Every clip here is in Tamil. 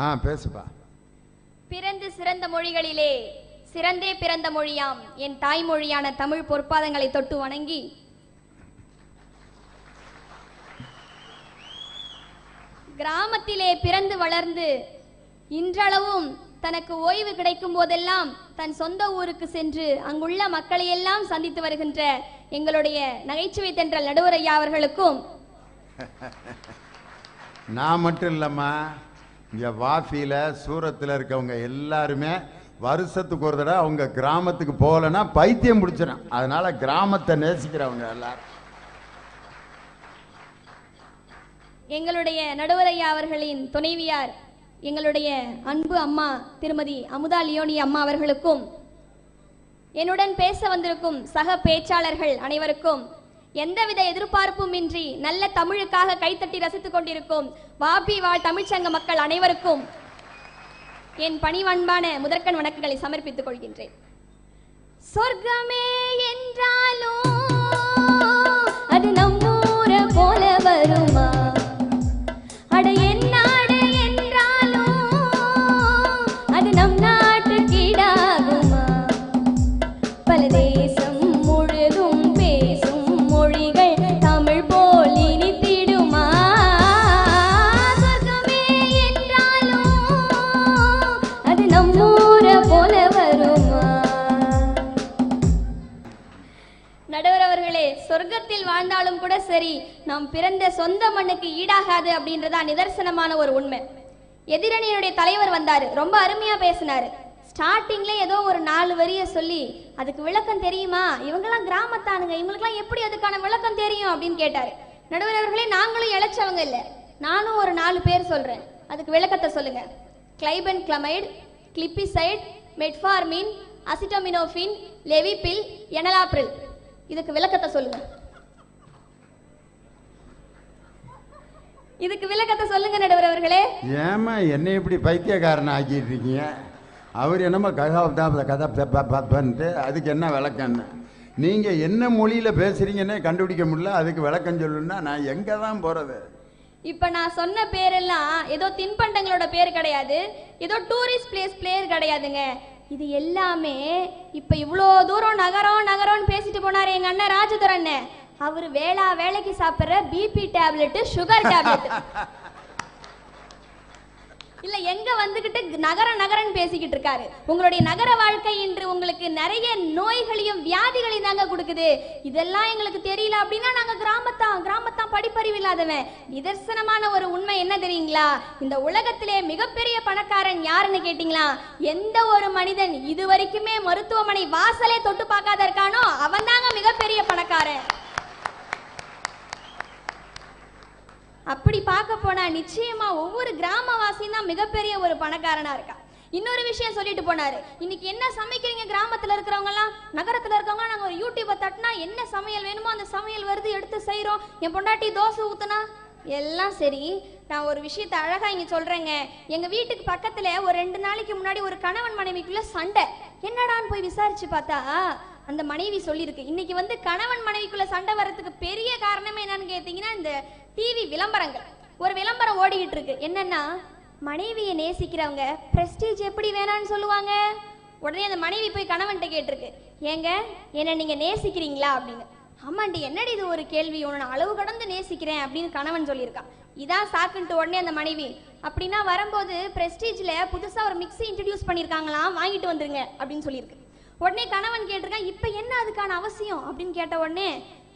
ஆ பேசுப்பா. பிறந்து சிறந்த மொழிகளிலே சிறந்தே பிறந்த மொழியாம். என் தாய்மொழியான தமிழ் பொற்பாதங்களை தொட்டு வணங்கி. கிராமத்திலே பிறந்து வளர்ந்து இன்றளவும் தனக்கு ஓய்வு கிடைக்கும் போதெல்லாம் தன் சொந்த ஊருக்கு சென்று அங்குள்ள மக்களையெல்லாம் சந்தித்து வருகின்ற எங்களுடைய நகைச்சுவை தென்றல் நடுவர் ஐயா அவர்களுக்கும். நான் மட்டும் இல்லைம்மா. இங்கே வாஃபியில் சூரத்தில் இருக்கவங்க எல்லாருமே வருஷத்துக்கு ஒரு தடவை அவங்க கிராமத்துக்கு போகலைன்னா பைத்தியம் பிடிச்சிடும் அதனால் கிராமத்தை நேசிக்கிறவங்க எல்லாரும். எங்களுடைய நடுவரையா அவர்களின் துணைவியார் எங்களுடைய அன்பு அம்மா திருமதி அமுதா லியோனி அம்மா அவர்களுக்கும் என்னுடன் பேச வந்திருக்கும் சக பேச்சாளர்கள் அனைவருக்கும் எந்தவித எதிர்பார்ப்பும் இன்றி நல்ல தமிழுக்காக கைத்தட்டி ரசித்துக் கொண்டிருக்கும் வாபி வாழ் தமிழ்ச்சங்க மக்கள் அனைவருக்கும் என் பணிவன்பான முதற்கண் வணக்கங்களை சமர்ப்பித்துக் கொள்கின்றேன். சொர்க்கமே என்ற நிதர்சனமான ஒரு உண்மை. எதிரணியினுடைய தலைவர் வந்தாரு. ரொம்ப அருமையா பேசினாரு. ஸ்டார்டிங்ல ஏதோ ஒரு நாலு வரிய சொல்லி அதுக்கு விளக்கம் தெரியுமா? இவங்கெல்லாம் கிராமத்தானுங்க. இவங்களுக்குலாம் எப்படி அதுக்கான விளக்கம் தெரியும்? அப்படின்னு கேட்டாரு. நடுவர் அவர்களே நாங்களும் இழைச்சவங்க இல்ல. நானும் ஒரு நாலு பேர் சொல்றேன். அதுக்கு விளக்கத்தை சொல்லுங்க. கிளைபன் கிளமைடு கிளிப்பிசைட் மெட்ஃபார்மின் அசிட்டமினோஃபின் லெவிபில் எனலாப்ரில் இதுக்கு விளக்கத்தை சொல்லுங்க. இதுக்கு விளக்கத்தை சொல்லுங்க நடுவர் அவர்களே. ஏம்மா என்னை இப்படி பைத்தியக்காரனை ஆக்கிட்டு இருக்கீங்க? அவர் என்னமோ கதாப்தாப்ல கதாப்தன்ட்டு அதுக்கு என்ன விளக்கம்னு. நீங்கள் என்ன மொழியில் பேசுகிறீங்கன்னே கண்டுபிடிக்க முடியல அதுக்கு விளக்கம் சொல்லணும்னா நான் எங்கே தான் போகிறது இப்ப நான் சொன்ன பேரெல்லாம் ஏதோ தின்பண்டங்களோட பேர் கிடையாது ஏதோ டூரிஸ்ட் பிளேஸ் பேர் கிடையாதுங்க. இது எல்லாமே இப்ப இவ்வளோ தூரம் நகரம் நகரம்னு பேசிட்டு போனாரு எங்க அண்ணன் ராஜதுர அண்ணன் அவரு வேளா வேலைக்கு சாப்பிடுற பிபி டேப்லெட் சுகர் டேப்லெட் இல்ல எங்க வந்துகிட்டு நகர நகரன்னு பேசிக்கிட்டு இருக்காரு. உங்களுடைய நகர வாழ்க்கை இன்று உங்களுக்கு நிறைய நோய்களையும் வியாதிகளையும் தாங்க கொடுக்குது. இதெல்லாம் எங்களுக்கு தெரியல அப்படின்னா நாங்க கிராமத்தான் கிராமத்தான் படிப்பறிவு இல்லாதவன். நிதர்சனமான ஒரு உண்மை என்ன தெரியுங்களா? இந்த உலகத்திலே மிகப்பெரிய பணக்காரன் யாருன்னு கேட்டீங்களா? எந்த ஒரு மனிதன் இது வரைக்குமே மருத்துவமனை வாசலே தொட்டு பார்க்காத இருக்கானோ அவன் தாங்க மிகப்பெரிய பணக்காரன். அப்படி பார்க்க போனா நிச்சயமா ஒவ்வொரு கிராமவாசியும் தான் மிகப்பெரிய ஒரு பணக்காரனா இருக்கா. இன்னொரு விஷயம் சொல்லிட்டு போனாரு. இன்னைக்கு என்ன சமைக்கிறீங்க கிராமத்துல இருக்கிறவங்க எல்லாம் நகரத்துல இருக்கவங்க நாங்க ஒரு யூடியூப்பை தட்டினா என்ன சமையல் வேணுமோ அந்த சமையல் வருது எடுத்து செய்யறோம் என் பொண்டாட்டி தோசை ஊத்துனா? எல்லாம் சரி. நான் ஒரு விஷயத்த அழகா இங்க சொல்றேங்க. எங்க வீட்டுக்கு பக்கத்துல ஒரு ரெண்டு நாளைக்கு முன்னாடி ஒரு கணவன் மனைவிக்குள்ள சண்டை. என்னடான்னு போய் விசாரிச்சு பார்த்தா அந்த மனைவி சொல்லியிருக்கு. இன்னைக்கு வந்து கணவன் மனைவிக்குள்ள சண்டை வர்றதுக்கு பெரிய காரணமே என்னன்னு கேட்டீங்கன்னா இந்த டிவி விளம்பரங்கள். ஒரு விளம்பரம் ஓடிக்கிட்டு இருக்கு. என்னன்னா மனைவியை நேசிக்கிறவங்க பிரஸ்டீஜ் எப்படி வேணாம்னு சொல்லுவாங்க? உடனே அந்த மனைவி போய் கணவன்கிட்ட கேட்டிருக்கு. ஏங்க என்ன நீங்க நேசிக்கிறீங்களா அப்படின்னு. ஆமாண்டி என்னடி இது ஒரு கேள்வி? உன்னை நான் அளவு கடந்து நேசிக்கிறேன் அப்படின்னு கணவன் சொல்லியிருக்கான். இதான் சாக்குன்ட்டு உடனே அந்த மனைவி அப்படின்னா வரும்போது பிரஸ்டீஜில் புதுசாக ஒரு மிக்ஸி இன்ட்ரடியூஸ் பண்ணியிருக்காங்களாம் வாங்கிட்டு வந்துருங்க அப்படின்னு சொல்லியிருக்கு. உடனே கணவன் கேட்டிருக்கான் இப்போ என்ன அதுக்கான அவசியம் அப்படின்னு கேட்ட உடனே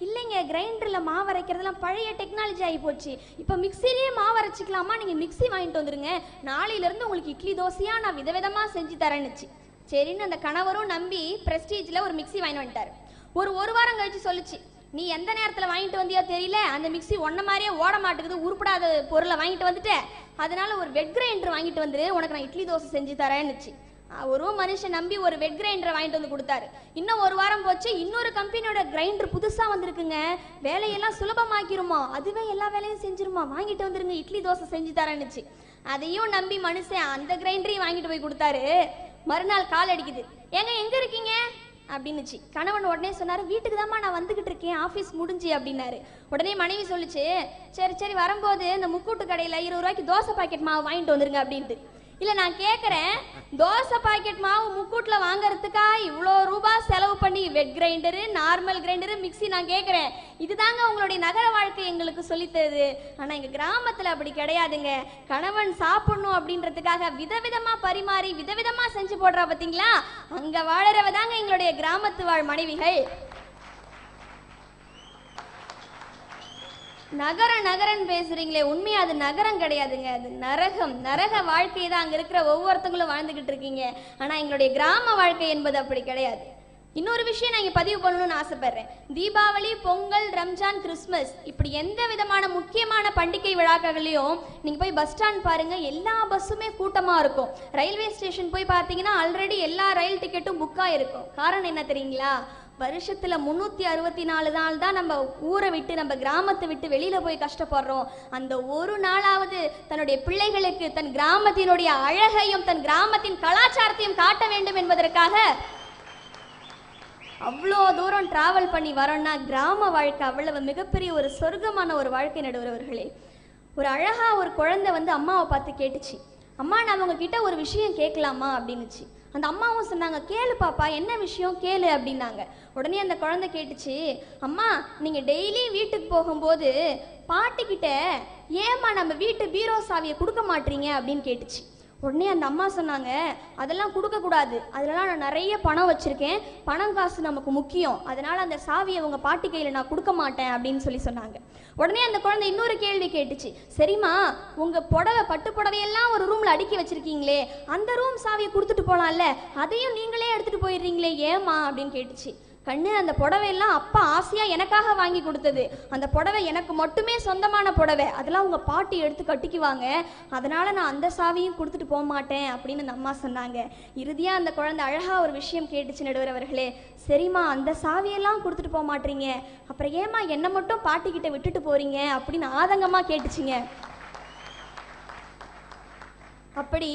இல்லைங்க கிரைண்டரில் மாவு அரைக்கிறதுலாம் பழைய டெக்னாலஜி ஆகி போச்சு. இப்போ மிக்சிலேயே மாவு அரைச்சிக்கலாமா? நீங்கள் மிக்ஸி வாங்கிட்டு வந்துருங்க. நாளையிலேருந்து உங்களுக்கு இட்லி தோசையாக நான் விதவிதமாக செஞ்சு தரேன்னுச்சு. சரின்னு அந்த கணவரும் நம்பி ப்ரெஸ்டீஜில் ஒரு மிக்ஸி வாங்கிட்டு வந்துட்டார். ஒரு ஒரு வாரம் கழிச்சு சொல்லுச்சு நீ எந்த நேரத்தில் வாங்கிட்டு வந்தியோ தெரியல அந்த மிக்ஸி ஒன்ன மாதிரியே ஓட மாட்டேங்குது உருப்படாத பொருளை வாங்கிட்டு வந்துட்டேன் அதனால ஒரு வெட் கிரைண்டர் வாங்கிட்டு வந்துரு உனக்கு நான் இட்லி தோசை செஞ்சு தரேன்னுச்சு. ஒரு மனுஷன் நம்பி ஒரு வெட் கிரைண்டரை வாங்கிட்டு வந்து கொடுத்தாரு. இன்னும் ஒரு வாரம் போச்சு இன்னொரு கம்பெனியோட கிரைண்டர் புதுசாக வந்திருக்குங்க. வேலையெல்லாம் சுலபமாக்கிருமா? அதுவே எல்லா வேலையும் செஞ்சிருமா? வாங்கிட்டு வந்துருங்க இட்லி தோசை செஞ்சு தரேன்னுச்சு. அதையும் நம்பி மனுஷன் அந்த கிரைண்டரையும் வாங்கிட்டு போய் கொடுத்தாரு. மறுநாள் கால் அடிக்குது. ஏங்க எங்க இருக்கீங்க? அப்படின்னுச்சு. கணவன் உடனே சொன்னாரு வீட்டுக்கு தாம்மா நான் வந்துகிட்டு இருக்கேன். ஆஃபீஸ் முடிஞ்சு அப்படின்னாரு. உடனே மனைவி சொல்லுச்சு சரி சரி வரும்போது இந்த முக்கூட்டு கடையில் இருபது ரூபாய்க்கு தோசை பாக்கெட் மாவு வாங்கிட்டு வந்துருங்க அப்படின்ட்டு. இல்லை நான் கேட்குறேன் தோசை பாக்கெட் மாவு முக்கூட்ல வாங்குறதுக்கா இவ்வளோ ரூபாய் செலவு பண்ணி wet grinder normal grinder mixie நான் கேட்குறேன் இதுதாங்க உங்களுடைய நகர வாழ்க்கை எங்களுக்கு சொல்லித் தருது. ஆனால் எங்கள் கிராமத்தில் அப்படி கிடையாதுங்க. கணவன் சாப்பிடணும் அப்படின்றதுக்காக விதவிதமா பரிமாறி விதவிதமா செஞ்சு போடுறா பார்த்தீங்களா அங்கே வாழறவ தாங்க எங்களுடைய கிராமத்து வாழ் மனைவிகள். நகர நகரன் பேசுறீங்களே உண்மையா அது நகரம் கிடையாதுங்க. அது நரகம். நரக வாழ்க்கை தான் அங்க இருக்கிற ஒவ்வொருத்தங்களும் வாழ்ந்துகிட்டு இருக்கீங்க. ஆனா எங்களுடைய கிராம வாழ்க்கை என்பது அப்படி கிடையாது. இன்னொரு விஷயம் நான் இங்க பதிவு பண்ணணும்னு ஆசைப்படுறேன். தீபாவளி பொங்கல் ரம்ஜான் கிறிஸ்மஸ் இப்படி எந்த விதமான முக்கியமான பண்டிகை விழாக்கள்லையும் நீங்க போய் பஸ் ஸ்டாண்ட் பாருங்க எல்லா பஸ்ஸுமே கூட்டமா இருக்கும். ரயில்வே ஸ்டேஷன் போய் பார்த்தீங்கன்னா ஆல்ரெடி எல்லா ரயில் டிக்கெட்டும் புக் இருக்கும் காரணம் என்ன தெரியுங்களா? வருஷத்தில் முந்நூற்றி அறுபத்தி நாலு நாள் தான் நம்ம ஊரை விட்டு நம்ம கிராமத்தை விட்டு வெளியில் போய் கஷ்டப்படுறோம். அந்த ஒரு நாளாவது தன்னுடைய பிள்ளைகளுக்கு தன் கிராமத்தினுடைய அழகையும் தன் கிராமத்தின் கலாச்சாரத்தையும் காட்ட வேண்டும் என்பதற்காக அவ்வளோ தூரம் டிராவல் பண்ணி வரோம்னா கிராம வாழ்க்கை அவ்வளவு மிகப்பெரிய ஒரு சொர்க்கமான ஒரு வாழ்க்கை நடுவர்களே. ஒரு அழகாக ஒரு குழந்தை வந்து அம்மாவை பார்த்து கேட்டுச்சு. அம்மா நான் உங்ககிட்ட ஒரு விஷயம் கேட்கலாமா? அப்படின்னுச்சு. அந்த அம்மாவும் சொன்னாங்க கேளு பாப்பா என்ன விஷயம்? கேளு அப்படின்னாங்க. உடனே அந்த குழந்தை கேட்டுச்சு அம்மா நீங்கள் டெய்லி வீட்டுக்கு போகும்போது பாட்டிக்கிட்ட ஏம்மா நம்ம வீட்டு பீரோ சாவியை கொடுக்க மாட்டீங்க? அப்படின்னு கேட்டுச்சு. உடனே அந்த அம்மா சொன்னாங்க அதெல்லாம் கொடுக்கக்கூடாது அதெல்லாம் நான் நிறைய பணம் வச்சுருக்கேன். பணம் காசு நமக்கு முக்கியம். அதனால் அந்த சாவியை உங்கள் பாட்டி கையில் நான் கொடுக்க மாட்டேன் அப்படின்னு சொல்லி சொன்னாங்க. உடனே அந்த குழந்தை இன்னொரு கேள்வி கேட்டுச்சு. சரிம்மா உங்கள் புடவை பட்டு புடவையெல்லாம் ஒரு ரூமில் அடுக்கி வச்சுருக்கீங்களே அந்த ரூம் சாவியை கொடுத்துட்டு போகலாம்ல அதையும் நீங்களே எடுத்துகிட்டு போயிடுறீங்களே ஏம்மா? அப்படின்னு கேட்டுச்சு. கண்ணு அந்த புடவையெல்லாம் அப்பா ஆசையாக எனக்காக வாங்கி கொடுத்தது. அந்த புடவை எனக்கு மட்டுமே சொந்தமான புடவை. அதெல்லாம் உங்கள் பாட்டி எடுத்து கட்டிக்குவாங்க. அதனால் நான் அந்த சாவியும் கொடுத்துட்டு போக மாட்டேன் அப்படின்னு அந்த அம்மா சொன்னாங்க. இறுதியாக அந்த குழந்தை அழகாக ஒரு விஷயம் கேட்டுச்சு நடுவர் அவர்களே. சரிம்மா அந்த சாவியெல்லாம் கொடுத்துட்டு போக மாட்டீங்க. அப்புறம் ஏம்மா என்னை மட்டும் பாட்டிக்கிட்ட விட்டுட்டு போகிறீங்க அப்படின்னு ஆதங்கமாக கேட்டுச்சுங்க. அப்படி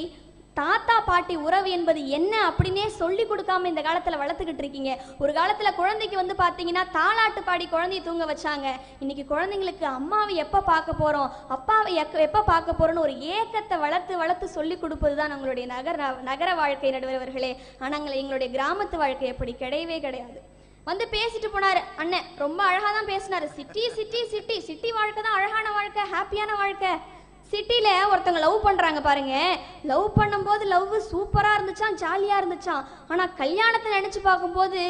தாத்தா பாட்டி உறவு என்பது என்ன அப்படின்னே சொல்லி கொடுக்காம இந்த காலத்துல வளர்த்துக்கிட்டு இருக்கீங்க. ஒரு காலத்துல குழந்தைக்கு வந்து பாத்தீங்கன்னா தாலாட்டு பாடி குழந்தைய தூங்க வச்சாங்க. இன்னைக்கு குழந்தைங்களுக்கு அம்மாவை எப்ப பார்க்க போறோம்? அப்பாவை எக்க- எப்ப பார்க்க போறோம்னு ஒரு ஏக்கத்தை வளர்த்து வளர்த்து சொல்லி கொடுப்பது தான் நம்மளுடைய நகர நகர வாழ்க்கை நடுவர்களே. ஆனாங்களே எங்களுடைய கிராமத்து வாழ்க்கை அப்படி கிடையவே கிடையாது. வந்து பேசிட்டு போனாரு அண்ணன். ரொம்ப அழகா தான் பேசினாரு. City city city. சிட்டி வாழ்க்கை தான் அழகான வாழ்க்கை ஹாப்பியான வாழ்க்கை. சிட்டியில் ஒருத்தவங்க லவ் பண்ணுறாங்க பாருங்க. லவ் பண்ணும்போது லவ் சூப்பராக இருந்துச்சான் ஜாலியாக இருந்துச்சான் ஆனால் கல்யாணத்தை நினச்சி பார்க்கும்போது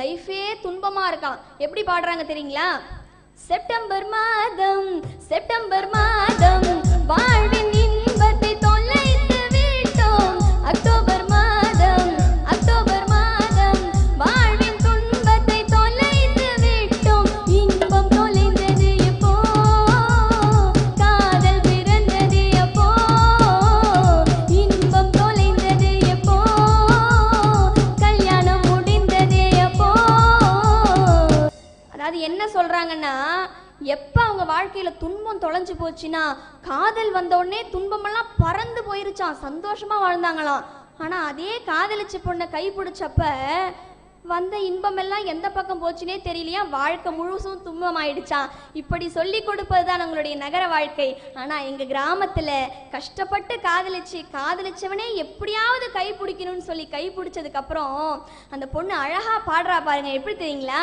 லைஃபே துன்பமாக இருக்கான் எப்படி பாடுறாங்க தெரியுங்களா? செப்டம்பர் மாதம் செப்டம்பர் மாதம் வாழ்வின் என்ன எப்ப அவங்க வாழ்க்கையில துன்பம் தொலைஞ்சு போச்சுன்னா காதல் வந்த உடனே துன்பமெல்லாம் பறந்து போயிருச்சாம். சந்தோஷமா வாழ்ந்தாங்களாம். ஆனா அதே காதலிச்ச பொண்ணை கை பிடிச்சப்ப வந்த இன்பமெல்லாம் எந்த பக்கம் போச்சுனே தெரியலையா? வாழ்க்கை முழுசும் துன்பம் ஆயிடுச்சாம் இப்படி சொல்லி கொடுப்பது தான் நம்மளுடைய நகர வாழ்க்கை. ஆனா எங்க கிராமத்துல கஷ்டப்பட்டு காதலிச்சு காதலிச்சவனே எப்படியாவது கை பிடிக்கணும்னு சொல்லி கை பிடிச்சதுக்கு அப்புறம் அந்த பொண்ணு அழகா பாடுறா பாருங்க. எப்படி தெரியுங்களா?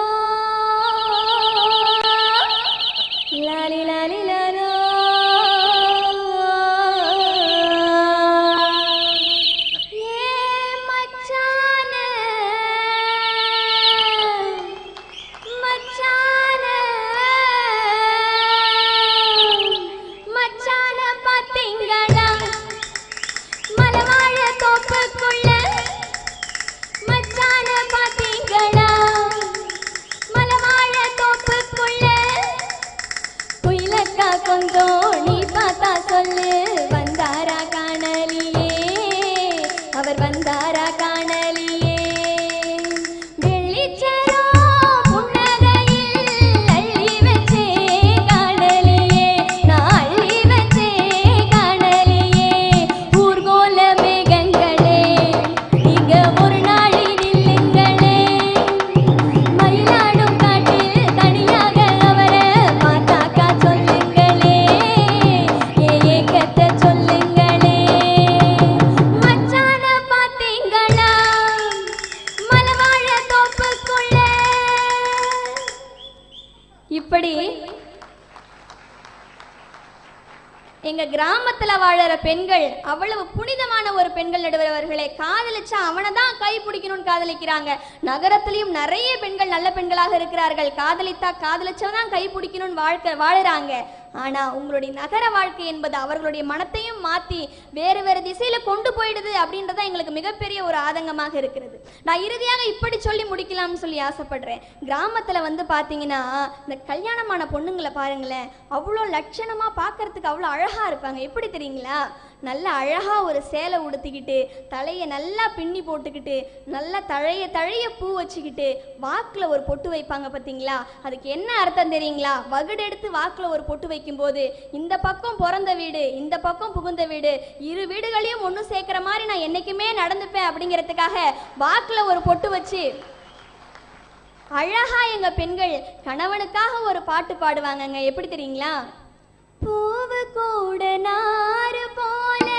இப்படி எங்க கிராமத்துல வாழற பெண்கள் அவ்வளவு புனிதமான ஒரு பெண்கள் நடுவரவர்களை காதலிச்சா அவனை தான் கை பிடிக்கணும்னு காதலிக்கிறாங்க. நகரத்திலையும் நிறைய பெண்கள் நல்ல பெண்களாக இருக்கிறார்கள். காதலித்தா காதலிச்சவன் தான் கை பிடிக்கணும்னு வாழ்க்க வாழறாங்க. ஆனா உங்களுடைய நகர வாழ்க்கை என்பது அவர்களுடைய மனத்தையும் மாத்தி வேறு வேறு திசையில கொண்டு போயிடுது அப்படின்றத எங்களுக்கு மிகப்பெரிய ஒரு ஆதங்கமாக இருக்கிறது. நான் இறுதியாக இப்படி சொல்லி முடிக்கலாம்னு சொல்லி ஆசைப்படுறேன். கிராமத்துல வந்து பாத்தீங்கன்னா இந்த கல்யாணமான பொண்ணுங்களை பாருங்களேன். அவ்வளோ லட்சணமா பார்க்கறதுக்கு அவ்வளோ அழகா இருப்பாங்க. எப்படி தெரியுங்களா? நல்ல அழகா ஒரு சேலை உடுத்திக்கிட்டு தலையை நல்லா பின்னி போட்டுக்கிட்டு நல்லா தழைய தழைய பூ வச்சுக்கிட்டு வாக்குல ஒரு பொட்டு வைப்பாங்க பார்த்தீங்களா அதுக்கு என்ன அர்த்தம் தெரியுங்களா? வகுடெடுத்து வாக்கில் வாக்குல ஒரு பொட்டு வைக்கும் போது இந்த பக்கம் பிறந்த வீடு இந்த பக்கம் புகுந்த வீடு இரு வீடுகளையும் ஒன்று சேர்க்கிற மாதிரி நான் என்னைக்குமே நடந்துப்பேன் அப்படிங்கிறதுக்காக வாக்கில் ஒரு பொட்டு வச்சு அழகா எங்க பெண்கள் கணவனுக்காக ஒரு பாட்டு பாடுவாங்கங்க. எப்படி தெரியுங்களா? பூவு கூட நாறு போல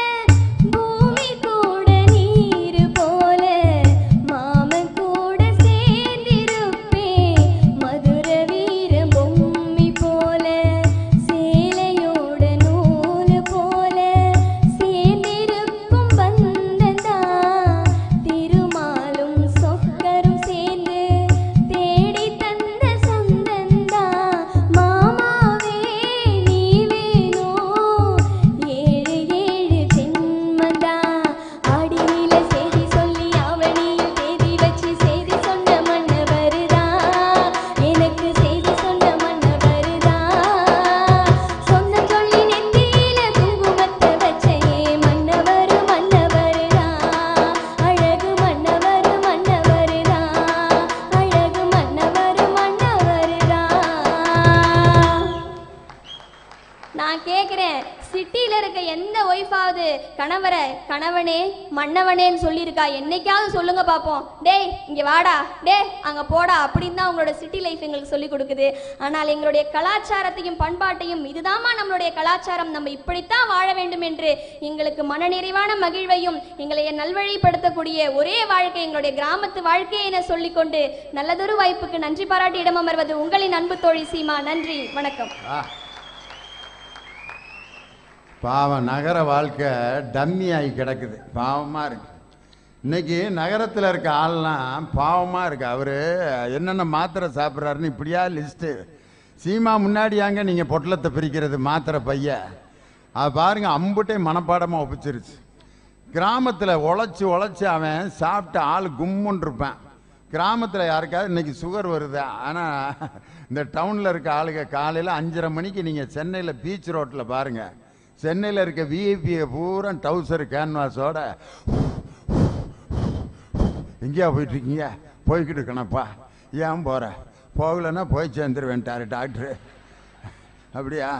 மன்னவனேன்னு சொல்லியிருக்கா. என்னைக்காவது சொல்லுங்க பார்ப்போம் டேய் இங்கே வாடா. டே அங்கே போடா அப்படின்னு தான் உங்களோட சிட்டி லைஃப் எங்களுக்கு சொல்லி கொடுக்குது. ஆனால் எங்களுடைய கலாச்சாரத்தையும் பண்பாட்டையும் இதுதாம்மா நம்மளுடைய கலாச்சாரம். நம்ம இப்படித்தான் வாழ வேண்டும் என்று எங்களுக்கு மனநிறைவான மகிழ்வையும் எங்களை நல்வழிப்படுத்தக்கூடிய ஒரே வாழ்க்கை எங்களுடைய கிராமத்து வாழ்க்கையை என சொல்லிக்கொண்டு நல்லதொரு வாய்ப்புக்கு நன்றி பாராட்டி இடம் அமர்வது உங்களின் அன்பு தோழி சீமா. நன்றி. வணக்கம். ஆ. பாவம் நகர வாழ்க்கை டம்மி ஆகி கிடக்குது. பாவமாக இருக்கு. இன்றைக்கி நகரத்தில் இருக்க ஆள்லாம் பாவமாக இருக்கு. அவர் என்னென்ன மாத்திரை சாப்பிட்றாருன்னு இப்படியா லிஸ்ட்டு. சீமா முன்னாடியாங்க நீங்கள் பொட்டலத்தை பிரிக்கிறது மாத்திரை பைய? அது பாருங்கள் அம்புட்டே மனப்பாடமாக ஒப்பிச்சிருச்சு. கிராமத்தில் உழைச்சி உழைச்சி அவன் சாப்பிட்டு ஆள் கும்முன்னு இருப்பான். கிராமத்தில் யாருக்காவது இன்றைக்கி சுகர் வருது? ஆனால் இந்த டவுனில் இருக்க ஆளுங்க காலையில் அஞ்சரை மணிக்கு நீங்கள் சென்னையில் பீச் ரோட்டில் பாருங்கள் சென்னையில் இருக்க விஐபியை பூரா டவுசர் கேன்வாஸோட எங்கேயா போயிட்டுருக்கீங்க? போய்கிட்டு இருக்கணப்பா ஏன் போகிற போகலைன்னா போய் சேர்ந்துருவேன்ட்டாரு டாக்டரு. அப்படியா?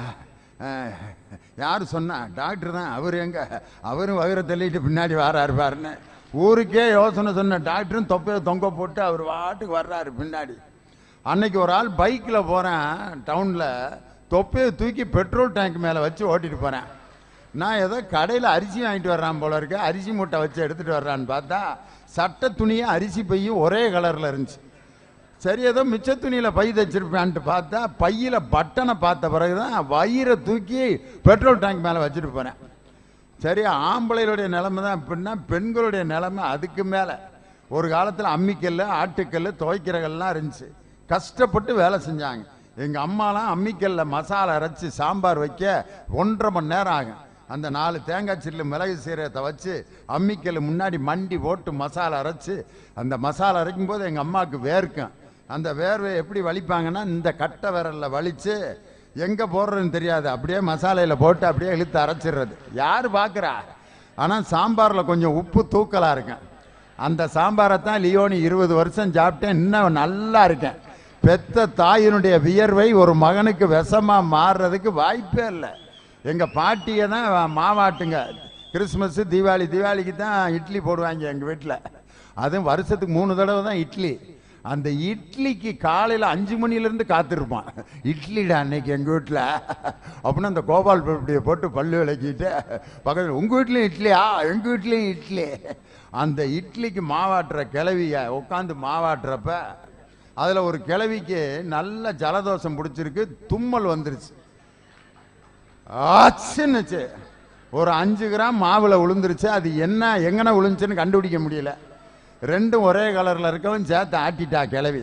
யார் சொன்னா? டாக்டர் தான். அவர் எங்கே? அவரும் வயிறை தள்ளிட்டு பின்னாடி வராரு பாருன்னு. ஊருக்கே யோசனை சொன்ன டாக்டரும் தொப்பையை தொங்க போட்டு அவர் வாட்டுக்கு வர்றாரு பின்னாடி. அன்னைக்கு ஒரு ஆள் பைக்கில் போகிறேன் டவுனில். தொப்பையை தூக்கி பெட்ரோல் டேங்க் மேலே வச்சு ஓட்டிட்டு போகிறேன் நான் ஏதோ கடையில் அரிசி வாங்கிட்டு வர்றான் போல இருக்கு. அரிசி மூட்டை வச்சு எடுத்துகிட்டு வர்றான்னு பார்த்தா சட்டை துணியும் அரிசி பையும் ஒரே கலரில் இருந்துச்சு. சரி ஏதோ மிச்ச துணியில் பை தைச்சிருப்பேன்ட்டு பார்த்தா பையில் பட்டனை பார்த்த பிறகு தான் வயிறை தூக்கி பெட்ரோல் டேங்க் மேலே வச்சுட்டு போனேன் சரி ஆம்பளைகளுடைய நிலைமை தான் எப்படின்னா பெண்களுடைய நிலைமை அதுக்கு மேலே. ஒரு காலத்தில் அம்மிக்கல் ஆட்டுக்கல் துவைக்கிறகள்லாம் இருந்துச்சு. கஷ்டப்பட்டு வேலை செஞ்சாங்க. எங்கள் அம்மாலாம் அம்மிக்கல்ல மசாலா அரைச்சி சாம்பார் வைக்க ஒன்றரை மணி நேரம் ஆகும். அந்த நாலு தேங்காய் சில்லு மிளகு சீரகத்தை வச்சு அம்மிக்கல் முன்னாடி மண்டி போட்டு மசாலா அரைச்சு அந்த மசாலா அரைக்கும் போது எங்கள் அம்மாவுக்கு வேர்க்கும். அந்த வேர்வை எப்படி வலிப்பாங்கன்னா இந்த கட்டை விரலில் வலித்து எங்கே போடுறதுன்னு தெரியாது. அப்படியே மசாலையில் போட்டு அப்படியே இழுத்து அரைச்சிடுறது. யார் பார்க்குறா ஆனால் சாம்பாரில் கொஞ்சம் உப்பு தூக்கலாக இருக்கும். அந்த சாம்பாரை தான் லியோனி இருபது வருஷம் சாப்பிட்டேன். இன்னும் நல்லா இருக்கேன். பெத்த தாயினுடைய வியர்வை ஒரு மகனுக்கு விஷமாக மாறுறதுக்கு வாய்ப்பே இல்லை. எங்கள் பாட்டியை தான் மாவாட்டுங்க. கிறிஸ்மஸ்ஸு தீபாவளி தீபாவளிக்கு தான் இட்லி போடுவாங்க எங்கள் வீட்டில் அதுவும் வருஷத்துக்கு மூணு தடவை தான் இட்லி. அந்த இட்லிக்கு காலையில் அஞ்சு மணிலேருந்து காத்திருப்பான். இட்லிடா அன்னைக்கு எங்கள் வீட்டில் அப்படின்னு அந்த கோபால் பப்படியை போட்டு பல்லு விளக்கிட்டு பக்கத்தில் உங்கள் வீட்லேயும் இட்லியா? எங்கள் வீட்லேயும் இட்லி. அந்த இட்லிக்கு மாவாட்டுற கிளவிய உட்காந்து மாவாட்டுறப்ப அதில் ஒரு கிழவிக்கு நல்ல ஜலதோஷம் பிடிச்சிருக்கு தும்மல் வந்துருச்சு. ஆச்சுன்னுச்சு. ஒரு அஞ்சு கிராம் மாவில் விழுந்துருச்சு அது என்ன எங்கன விழுந்துச்சுன்னு கண்டுபிடிக்க முடியல. ரெண்டும் ஒரே கலரில் இருக்கவும் சேர்த்து ஆட்டிட்டா கிளவி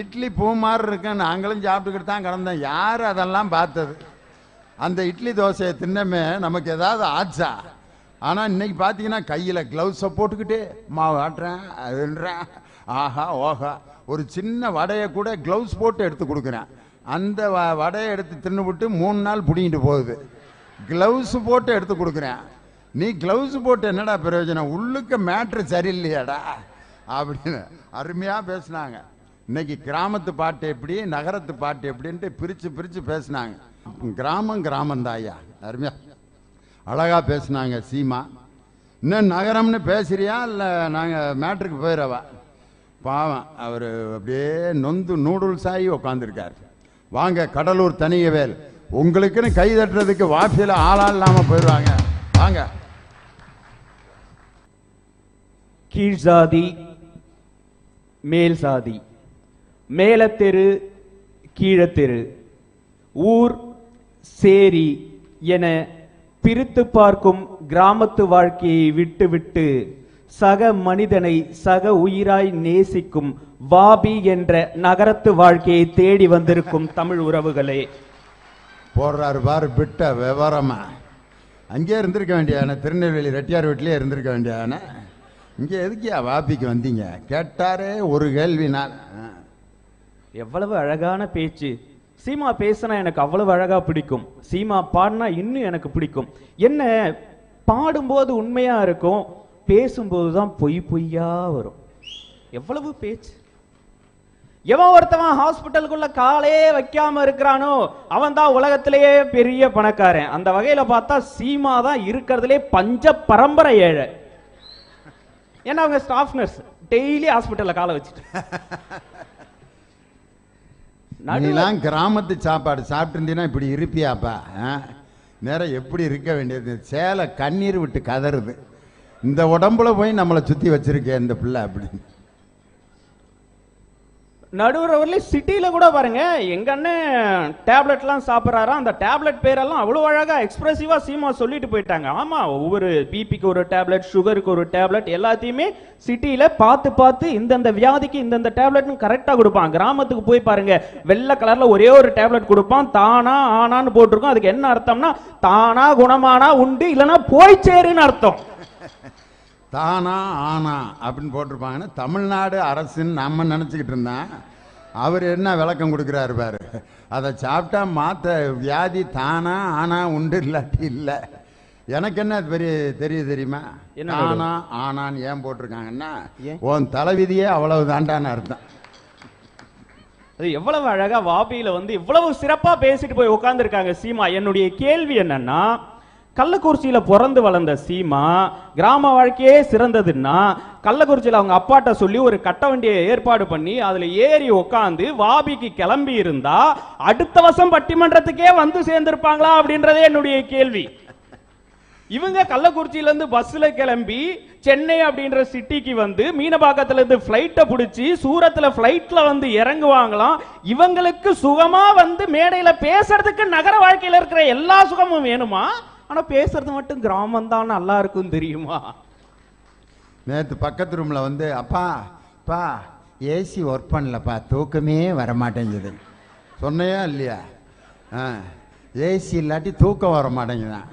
இட்லி பூ மாதிரி இருக்கு நாங்களும் சாப்பிட்டுக்கிட்டு தான் கிடந்தோம். யார் அதெல்லாம் பார்த்தது? அந்த இட்லி தோசையை தின்னமே நமக்கு ஏதாவது ஆச்சா? ஆனால் இன்னைக்கு பார்த்தீங்கன்னா கையில் க்ளவுஸை போட்டுக்கிட்டு மாவு ஆட்டுறேன் அதுன்றேன். ஆஹா ஓஹா. ஒரு சின்ன வடையை கூட க்ளவுஸ் போட்டு எடுத்து கொடுக்குறேன். அந்த வ வடையை எடுத்து தின்னுபிட்டு மூணு நாள் பிடிங்கிட்டு போகுது. க்ளவுஸ் போட்டு எடுத்து கொடுக்குறேன். நீ க்ளவுஸ் போட்டு என்னடா பிரயோஜனம்? உள்ளுக்க மேட்ரு சரியில்லையாடா? அப்படின்னு அருமையாக பேசுனாங்க. இன்னைக்கு கிராமத்து பாட்டு எப்படி நகரத்து பாட்டு எப்படின்ட்டு பிரித்து பிரித்து பேசுனாங்க. கிராமம் கிராமம் ஐயா. அருமையா. அழகா பேசுனாங்க சீமா. இன்னும் நகரம்னு பேசுறியா? இல்லை நாங்கள் மேட்ருக்கு போயிடவா பாவம். அவர் அப்படியே நொந்து நூடுல்ஸ் ஆகி உட்காந்துருக்கார் வாங்க கடலூர் தனியவேல். உங்களுக்குன்னு கை தட்டுறதுக்கு வாசியில் ஆளால் இல்லாமல் போயிடுவாங்க. வாங்க. கீழ் சாதி மேல் சாதி. மேலத்தெரு கீழத்தெரு. ஊர் சேரி என பிரித்து பார்க்கும் கிராமத்து வாழ்க்கையை விட்டுவிட்டு சக மனிதனை சக உயிராய் நேசிக்கும் வாபி என்ற நகரத்து வாழ்க்கையை தேடி வந்திருக்கும் தமிழ் உறவுகளே. போடுறாரு பாரு பிட்ட விவரமா. அங்கேயே இருந்திருக்க வேண்டியானே திருநெல்வேலி ரெட்டியார் வீட்டிலே இருந்திருக்க வேண்டியானே இங்கே எதுக்கியா வாப்பிக்கு வந்தீங்க? கேட்டாரே ஒரு கேள்வினால். ஆ. எவ்வளவு அழகான பேச்சு. சீமா பேசினா எனக்கு அவ்வளவு அழகா பிடிக்கும். சீமா பாடினா இன்னும் எனக்கு பிடிக்கும். என்ன பாடும்போது உண்மையா இருக்கும்? பேசும்போது தான் பொய் பொய்யா வரும். எவ்வளவு பேச்சு? எவன் ஒருத்தவன் ஹாஸ்பிட்டலுக்குள்ள காலே வைக்காம இருக்கிறானோ அவன் தான் உலகத்திலேயே பெரிய பணக்காரன். அந்த வகையில பார்த்தா சீமா தான் இருக்கிறதுலே பஞ்ச பரம்பரை ஏழை. ஏன்னா அவங்க ஸ்டாஃப் நர்ஸ் டெய்லி ஹாஸ்பிட்டல்ல காலை வச்சுட்டு. நீலாம் கிராமத்து சாப்பாடு சாப்பிட்டுருந்தீங்கன்னா இப்படி இருப்பியாப்பா ஆ? நேரம் எப்படி இருக்க வேண்டியது? சேலை கண்ணீர் விட்டு கதறுது. இந்த உடம்புல போய் நம்மளை சுற்றி வச்சிருக்கேன் இந்த பிள்ளை அப்படின்னு. நடுவுறவர்ல சிட்டியில் கூட பாருங்க எங்க அண்ணன் டேப்லெட்லாம் சாப்பிட்றாரா அந்த டேப்லெட் பேரெல்லாம் அவ்வளவு அழகா எக்ஸ்பிரசிவா சீமா சொல்லிட்டு போயிட்டாங்க. ஆமா ஒவ்வொரு பிபிக்கு ஒரு டேப்லெட் சுகருக்கு ஒரு டேப்லெட் எல்லாத்தையுமே சிட்டியில் பார்த்து பார்த்து இந்தந்த வியாதிக்கு இந்தந்த டேப்லெட்னு கரெக்டா கொடுப்பான். கிராமத்துக்கு போய் பாருங்க வெள்ளை கலர்ல ஒரே ஒரு டேப்லெட் கொடுப்பான். தானா ஆனான்னு போட்டிருக்கோம். அதுக்கு என்ன அர்த்தம்னா தானா குணமானா உண்டு இல்லைன்னா போய் சேருன்னு அர்த்தம். தானா ஆனா அப்படின்னு போட்டிருப்பாங்கன்னா தமிழ்நாடு அரசுன்னு நம்ம நினச்சிக்கிட்டு இருந்தான். அவர் என்ன விளக்கம் கொடுக்குறாரு பாரு. அதை சாப்பிட்டா மாத்த வியாதி தானா ஆனா உண்டு இல்லாட்டி இல்லை. எனக்கு என்ன பெரிய தெரியுது தெரியுமா? என்ன தானா ஆனான்னு ஏன் போட்டிருக்காங்கன்னா? உன் தலைவிதியே அவ்வளவு தாண்டான்னு அர்த்தம் அது எவ்வளவு அழகா வாபியில வந்து இவ்வளவு சிறப்பா பேசிட்டு போய் உட்கார்ந்திருக்காங்க சீமா. என்னுடைய கேள்வி என்னன்னா கள்ளக்குறிச்சியில பிறந்து வளர்ந்த சீமா கிராம வாழ்க்கையே சிறந்ததுன்னா கள்ளக்குறிச்சியில அவங்க அப்பாட்ட சொல்லி ஒரு கட்ட வண்டியை ஏற்பாடு பண்ணி அதுல ஏறி உட்காந்து வாபிக்கு கிளம்பி இருந்தா அடுத்த வருஷம் பட்டிமன்றத்துக்கே வந்து சேர்ந்திருப்பாங்களா அப்படின்றதே என்னுடைய கேள்வி. இவங்க கள்ளக்குறிச்சியில இருந்து பஸ்ல கிளம்பி சென்னை அப்படின்ற சிட்டிக்கு வந்து மீனபாக்கத்துல இருந்து பிளைட்டை பிடிச்சி சூரத்துல பிளைட்ல வந்து இறங்குவாங்களாம். இவங்களுக்கு சுகமா வந்து மேடையில பேசுறதுக்கு நகர வாழ்க்கையில இருக்கிற எல்லா சுகமும் வேணுமா? ஆனால் பேசுறது மட்டும் கிராமம் தான் நல்லா இருக்கும் தெரியுமா? நேற்று பக்கத்து ரூமில் வந்து அப்பா பா ஏசி ஒர்க் பண்ணலப்பா தூக்கமே வர மாட்டேங்குது சொன்னையா இல்லையா? ஆ ஏசி இல்லாட்டி தூக்கம் வர மாட்டேங்குதான்